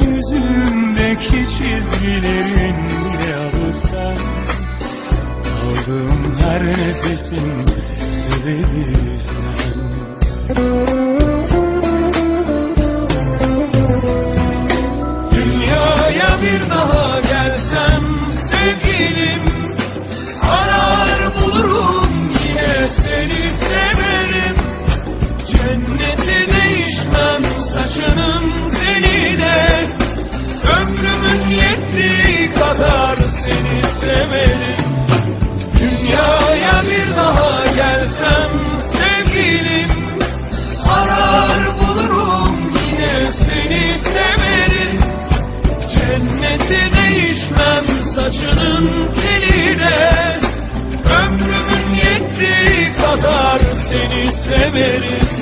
Yüzümdeki çizgilerin bile sen Aldığım her nefesin sebebi sen gelsem sevgilim Arar bulurum yine seni severim. Cenneti değişmem saçının teline Ömrümün yettiği kadar seni severim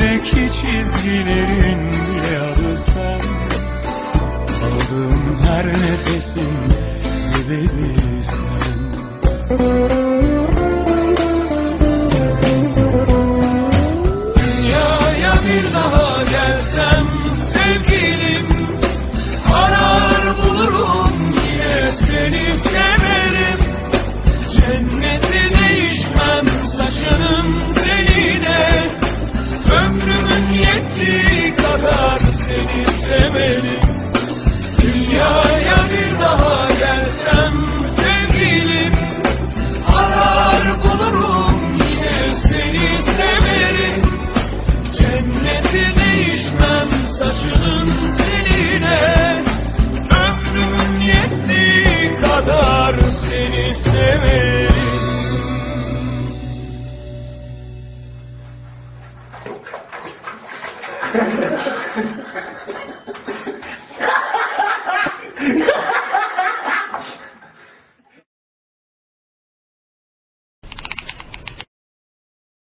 Yüzümdeki çizgilerin bile adı sen Aldığım her nefesin sebebi sen Cenneti değişmem saçının teline Ömrümün yettiği kadar seni severim